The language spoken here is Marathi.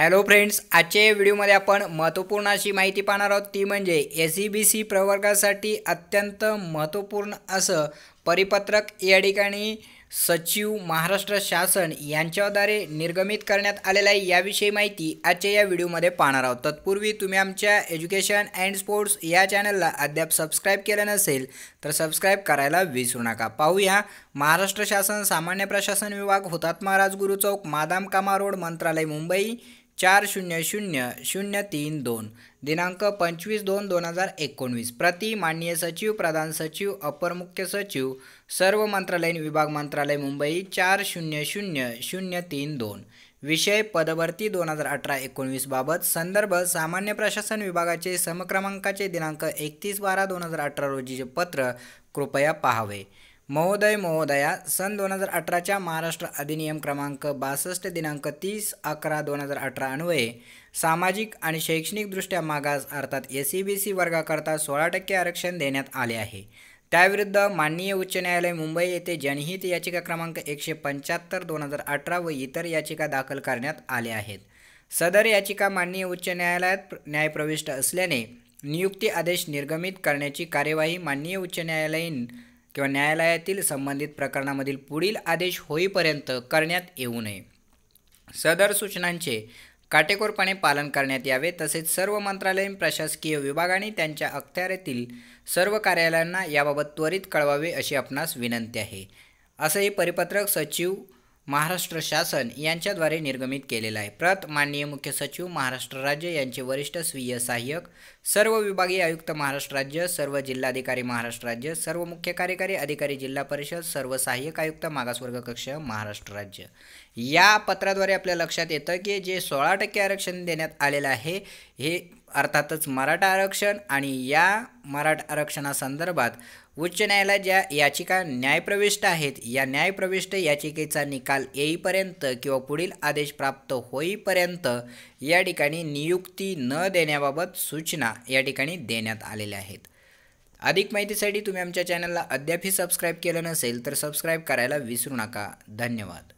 हॅलो फ्रेंड्स आजच्या या व्हिडिओमध्ये आपण महत्त्वपूर्ण अशी माहिती पाहणार आहोत. ती म्हणजे एस सी बी सी प्रवर्गासाठी अत्यंत महत्त्वपूर्ण असं परिपत्रक या ठिकाणी सचिव महाराष्ट्र शासन यांच्याद्वारे निर्गमित करण्यात आलेलं आहे. याविषयी माहिती आजच्या या व्हिडिओमध्ये पाहणार आहोत. तत्पूर्वी तुम्ही आमच्या एज्युकेशन अँड स्पोर्ट्स या चॅनलला अद्याप सबस्क्राईब केलं नसेल तर सबस्क्राईब करायला विसरू नका. पाहूया. महाराष्ट्र शासन सामान्य प्रशासन विभाग हुतात्मा राजगुरू चौक मादाम कामा रोड मंत्रालय मुंबई. चार शून्य शून्य शून्य तीन दोन दिनांक पंचवीस दोन दोन हजार एकोणवीस. प्रति माननीय सचिव प्रधान सचिव अपर मुख्य सचिव सर्व मंत्रालयीन विभाग मंत्रालय मुंबई चार शून्य शून्य शून्य तीन दोन. विषय पदभरती दोन हजार अठरा एकोणवीसबाबत संदर्भ सामान्य प्रशासन विभागाचे समक्रमांकाचे दिनांक एकतीस बारा दोन हजार अठरा रोजीचे पत्र कृपया पाहावे. महोदय महोदया सन दोन हजार अठराच्या महाराष्ट्र अधिनियम क्रमांक बासष्ट दिनांक तीस अकरा दोन हजार अठरा अन्वये सामाजिक आणि शैक्षणिकदृष्ट्या मागास अर्थात एस सी बी सी वर्गाकरता सोळा टक्के आरक्षण देण्यात आले आहे. त्याविरुद्ध माननीय उच्च न्यायालय मुंबई येथे जनहित याचिका क्रमांक एकशे पंच्याहत्तर दोन हजार अठरा व इतर याचिका दाखल करण्यात आल्या आहेत. सदर याचिका माननीय उच्च न्यायालयात न्यायप्रविष्ट असल्याने नियुक्ती आदेश निर्गमित करण्याची कार्यवाही माननीय उच्च न्यायालयीन किंवा न्यायालयातील संबंधित प्रकरणामधील पुढील आदेश होईपर्यंत करण्यात येऊ नये. सदर सूचनांचे काटेकोरपणे पालन करण्यात यावे तसेच सर्व मंत्रालयीन प्रशासकीय विभागाने त्यांच्या अखत्यारीतील सर्व कार्यालयांना याबाबत त्वरित कळवावे अशी आपणास विनंती आहे. असं हे परिपत्रक सचिव महाराष्ट्र शासन यांच्याद्वारे निर्गमित केलेलं आहे. प्रत माननीय मुख्य सचिव महाराष्ट्र राज्य यांचे वरिष्ठ स्वीय सहाय्यक सर्व विभागीय आयुक्त महाराष्ट्र राज्य सर्व जिल्हाधिकारी महाराष्ट्र राज्य सर्व मुख्य कार्यकारी अधिकारी जिल्हा परिषद सर्व सहाय्यक आयुक्त मागासवर्ग कक्ष महाराष्ट्र राज्य. या पत्राद्वारे आपल्या लक्षात येतं की जे सोळा टक्के आरक्षण देण्यात आलेलं आहे हे अर्थातच मराठा आरक्षण आणि या मराठा आरक्षणासंदर्भात उच्च न्यायालयात ज्या याचिका न्यायप्रविष्ट आहेत या न्यायप्रविष्ट याचिकेचा निकाल येईपर्यंत किंवा पुढील आदेश प्राप्त होईपर्यंत या ठिकाणी नियुक्ती न देण्याबाबत सूचना या ठिकाणी देण्यात आलेल्या आहेत. अधिक माहितीसाठी तुम्ही आमच्या चॅनलला अद्यापही सबस्क्राईब केलं नसेल तर सबस्क्राईब करायला विसरू नका. धन्यवाद.